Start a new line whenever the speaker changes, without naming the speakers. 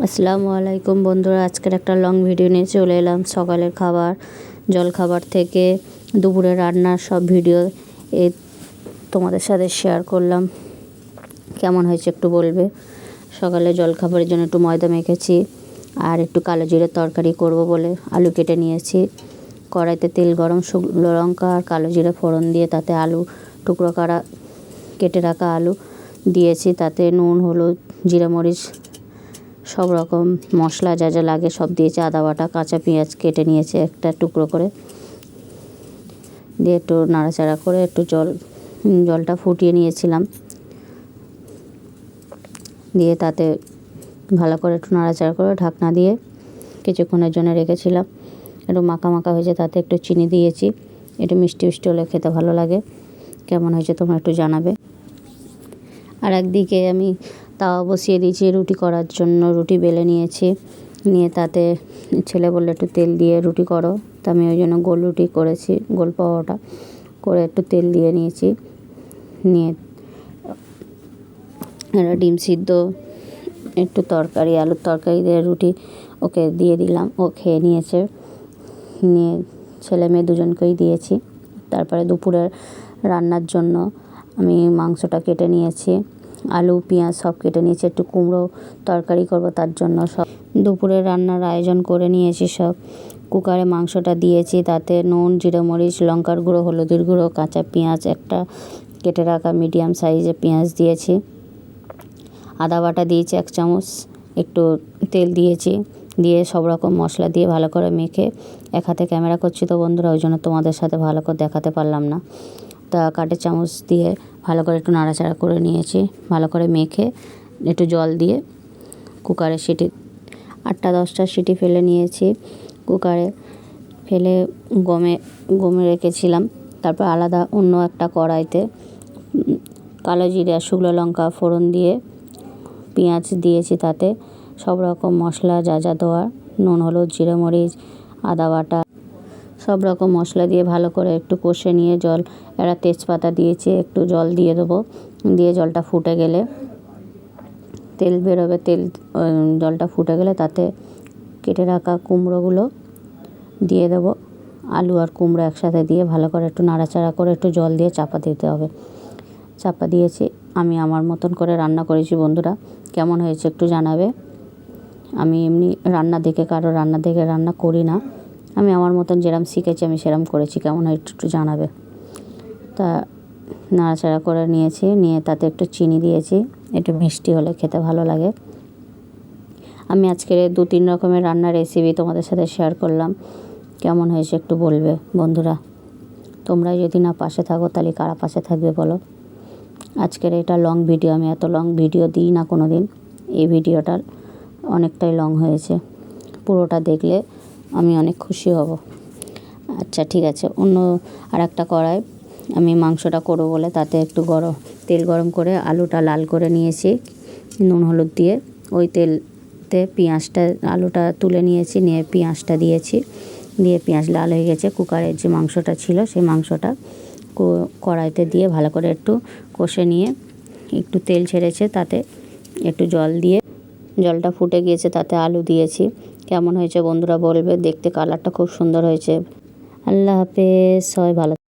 আসসালামু আলাইকুম বন্ধুরা, আজকের একটা লং ভিডিও নিয়ে চলে এলাম। সকালের খাবার জল খাবার থেকে দুপুরে রান্নার সব ভিডিও এ তোমাদের সাথে শেয়ার করলাম। কেমন হয়েছে একটু বলবে? সকালে জল খাবারের জন্য একটু ময়দা মেখেছি, আর একটু কালো জিরের তরকারি করব বলে আলু কেটে নিয়েছি। কড়াইতে তেল গরম শুকনো লঙ্কা আর কালো জিরে ফোড়ন দিয়ে তাতে আলু, টুকরো করা, কেটে রাখা আলু দিয়েছি। তাতে নুন, হলুদ, জিরা, মরিচ সব রকম মশলা যা যা লাগে সব দিয়েছে। আদা বাটা, কাঁচা পেঁয়াজ কেটে নিয়েছে একটা টুকরো করে। দিয়ে একটু নাড়াচাড়া করে একটু জল জলটা ফুটিয়ে নিয়েছিলাম। দিয়ে তাতে ভালো করে একটু নাড়াচাড়া করে ঢাকনা দিয়ে কিছুক্ষণের জন্য রেখেছিলাম। একটু মাখা মাখা হয়েছে, তাতে একটু চিনি দিয়েছি। একটু মিষ্টি মিষ্টি হলে খেতে ভালো লাগে। কেমন হয়েছে তোমরা একটু জানাবে। আর একদিকে আমি তাওয়া বসিয়ে দিয়েছি রুটি করার জন্য। রুটি বেলে নিয়েছি। নিয়ে তাতে ছেলে বলল, একটু তেল দিয়ে রুটি করো। তা আমি ওই জন্য গোল রুটি করেছি, গোল পাওয়াটা করে একটু তেল দিয়ে নিয়েছি। নিয়ে একটা ডিম সিদ্ধ, একটু তরকারি, আলুর তরকারি দিয়ে রুটি ওকে দিয়ে দিলাম। ও খেয়ে নিয়েছে। নিয়ে ছেলে মেয়ে দুজনকেই দিয়েছি। তারপরে দুপুরের রান্নার জন্য আমি মাংসটা কেটে নিয়েছি। আলু, পেঁয়াজ সব কেটে নিয়েছি, একটু কুমড়ো তরকারি করব তার জন্য সব। দুপুরে রান্নার আয়োজন করে নিয়েছি সব। কুকারে মাংসটা দিয়েছি, তাতে নুন, জিরে, মরিচ, লঙ্কার গুঁড়ো, হলুদের গুঁড়ো, কাঁচা পেঁয়াজ, একটা কেটে রাখা মিডিয়াম সাইজে পেঁয়াজ দিয়েছি। আদা বাটা দিয়েছি এক চামচ, একটু তেল দিয়েছি, দিয়ে সব রকম মশলা দিয়ে ভালো করে মেখে, এক হাতে ক্যামেরা করছি তো বন্ধুরা, ওই জন্য তোমাদের সাথে ভালো করে দেখাতে পারলাম না। তা কাঠের চামচ দিয়ে ভালো করে একটু নাড়াচাড়া করে নিয়েছি, ভালো করে মেখে একটু জল দিয়ে কুকারে সিটি, আটটা দশটা সিটি ফেলে নিয়েছি, কুকারে ফেলে গমে গমে রেখেছিলাম, তারপর আলাদা অন্য একটা কড়াইতে কালো জিরে, শুকনো লঙ্কা, ফোড়ন দিয়ে পেঁয়াজ দিয়েছি তাতে, সব রকম মশলা, যা যা দেওয়ার, নুন, হলুদ, জিরে, মরিচ, আদা বাটা। সব রকম মশলা দিয়ে ভালো করে একটু কষে নিয়ে জল, একটা তেজপাতা দিয়েছি, একটু জল দিয়ে দেবো। দিয়ে জলটা ফুটে গেলে, তেল বেরোবে, তেল জলটা ফুটে গেলে তাতে কেটে রাখা কুমড়োগুলো দিয়ে দেবো। আলু আর কুমড়ো একসাথে দিয়ে ভালো করে একটু নাড়াচাড়া করে একটু জল দিয়ে চাপা দিতে হবে। চাপা দিয়েছি, আমি আমার মতন করে রান্না করেছি বন্ধুরা। কেমন হয়েছে একটু জানাবে। আমি এমনি রান্না দেখে, কারও রান্না দেখে রান্না করি না। আমি আমার মতন যেরম শিখেছি, আমি সেরম করেছি। কেমন হয় একটু একটু জানাবে। তা নাড়াচাড়া করে নিয়েছি, নিয়ে তাতে একটু চিনি দিয়েছি। একটু মিষ্টি হলে খেতে ভালো লাগে। আমি আজকের দু তিন রকমের রান্নার রেসিপি তোমাদের সাথে শেয়ার করলাম। কেমন হয়েছে একটু বলবে বন্ধুরা। তোমরা যদি না পাশে থাকো, তাহলে কারা পাশে থাকবে বলো? আজকের এটা লং ভিডিও আমি এত লং ভিডিও দিই না কোনো দিন এই ভিডিওটার অনেকটাই লং হয়েছে। পুরোটা দেখলে আমি অনেক খুশি হব। আচ্ছা ঠিক আছে। অন্য আর একটা কড়াই। আমি মাংসটা করব বলে তাতে একটু গরম তেল গরম করে আলুটা লাল করে নিয়েছি, নুন হলুদ দিয়ে। ওই তেলতে পেঁয়াজটা, আলুটা তুলে নিয়েছি, নিয়ে পেঁয়াজটা দিয়েছি। দিয়ে পেঁয়াজ লাল হয়ে গেছে। কুকারের যে মাংসটা ছিল, সেই মাংসটা কড়াইতে দিয়ে ভালো করে একটু কষে নিয়ে, একটু তেল ছেড়েছে তাতে একটু জল দিয়ে জলটা ফুটে গিয়েছে, তাতে আলু দিয়েছি। কেমন হয়েছে বন্ধুরা বলবে, দেখতে কালারটা খুব সুন্দর হয়েছে। আল্লাহ হাফেজ, সবাই ভালো